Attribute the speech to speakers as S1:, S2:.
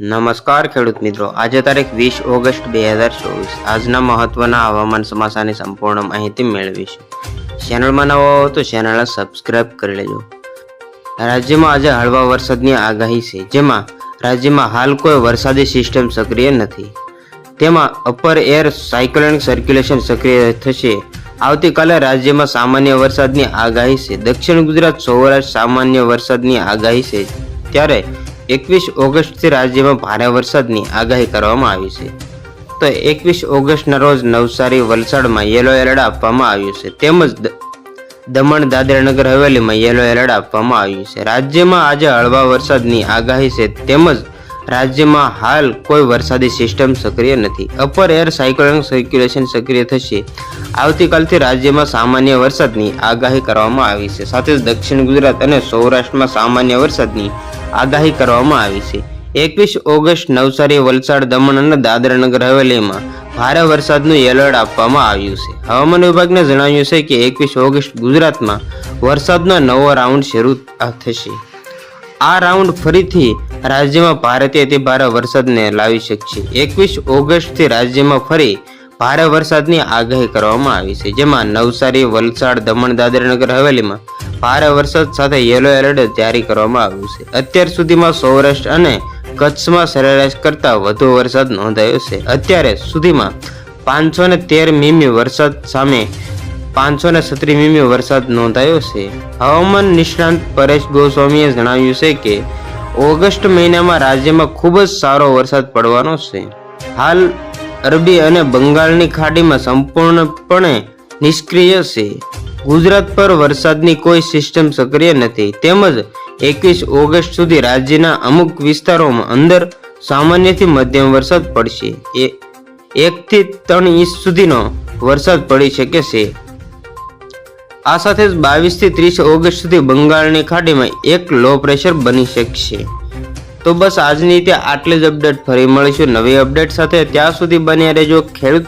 S1: નમસ્કાર ખેડૂત મિત્રો. આજે તારીખ વીસ ઓગસ્ટ બે હજાર ચોવીસ. આજના મહત્વના હવામાન સમાચારની સંપૂર્ણ માહિતી મેળવીશું. ચેનલમાં નવો હો તો ચેનલને સબસ્ક્રાઇબ કરી લેજો. રાજ્યમાં આજે હળવા વરસાદની આગાહી છે. જેમાં રાજ્યમાં હાલ કોઈ વરસાદી સિસ્ટમ સક્રિય નથી. તેમાં અપર એર સાયક્લોનિક સર્ક્યુલેશન સક્રિય થશે. આવતીકાલે રાજ્યમાં સામાન્ય વરસાદની આગાહી છે. દક્ષિણ ગુજરાત સૌરાષ્ટ્ર સામાન્ય વરસાદની આગાહી છે. ત્યારે એકવીસ ઓગસ્ટથી રાજ્યમાં ભારે વરસાદની આગાહી કરવામાં આવી છે. તો એકવીસ ઓગસ્ટના રોજ નવસારી વલસાડમાં યલો એલર્ટ આપવામાં આવ્યું છે. તેમજ દમણ દાદરાનગર હવેલીમાં યલો એલર્ટ આપવામાં આવ્યું છે. રાજ્યમાં આજે હળવા વરસાદની આગાહી છે. તેમજ રાજ્યમાં હાલ કોઈ વરસાદી સિસ્ટમ સક્રિય નથી. અપર એર સાયક્લોનિક સર્ક્યુલેશન સક્રિય થશે. આવતીકાલથી રાજ્યમાં સામાન્ય વરસાદની આગાહી કરવામાં આવી છે. સાથે જ દક્ષિણ ગુજરાત અને સૌરાષ્ટ્રમાં સામાન્ય વરસાદની આગાહી કરવામાં આવી છે. એકવીસ ઓગસ્ટ નવસારી, વલસાડ, દમણ અને દાદરાનગર હવેલીમાં ભારે વરસાદનું એલર્ટ આપવામાં આવ્યું છે. હવામાન વિભાગને જણાવ્યું છે કે એકવીસ ઓગસ્ટ ગુજરાતમાં વરસાદનો નવો રાઉન્ડ શરૂ થશે. આ રાઉન્ડ ફરીથી રાજ્યમાં ભારેથી અતિ ભારે વરસાદને લાવી શકશે. એકવીસ ઓગસ્ટથી રાજ્યમાં ફરી ભારે વરસાદની આગાહી કરવામાં આવી છે, જેમાં નવસારી, વલસાડ દમણ દાદરાનગર હવેલીમાં ભારે વરસાદ સાથે યલો એલર્ટ જારી કરવામાં આવ્યું છે. અત્યાર સુધીમાં સૌરાષ્ટ્ર અને કચ્છમાં સરેરાશ કરતાં વધુ વરસાદ નોંધાયો છે. અત્યારે સુધીમાં પાંચસો ને તેર મીમી વરસાદ સામે પાંચસો ને સત્રી મીમી વરસાદ નોંધાયો છે. હવામાન નિષ્ણાંત પરેશ ગોસ્વામીએ જણાવ્યું છે કે ઓગસ્ટ મહિનામાં રાજ્યમાં ખૂબ જ સારો વરસાદ પડવાનો છે. હાલ અરબી અને બંગાળની ખાડીમાં સંપૂર્ણપણે નિષ્ક્રિય છે. ગુજરાત પર વરસાદની કોઈ સિસ્ટમ સક્રિય નથી. તેમજ એકવીસ ઓગસ્ટ સુધી રાજ્યના અમુક વિસ્તારોમાં અંદર સામાન્યથી મધ્યમ વરસાદ પડશે. એ એકથી ત્રણ ઇંચ સુધીનો વરસાદ પડી શકે છે. આ સાથે જ બાવીસથી ત્રીસ ઓગસ્ટ સુધી બંગાળની ખાડીમાં એક લો પ્રેશર બની શકશે. તો બસ આજની તે આટલી જ અપડેટ ફરી મળીશું નવી અપડેટ સાથે. ત્યાં સુધી બન્યા રહેજો ખેડૂત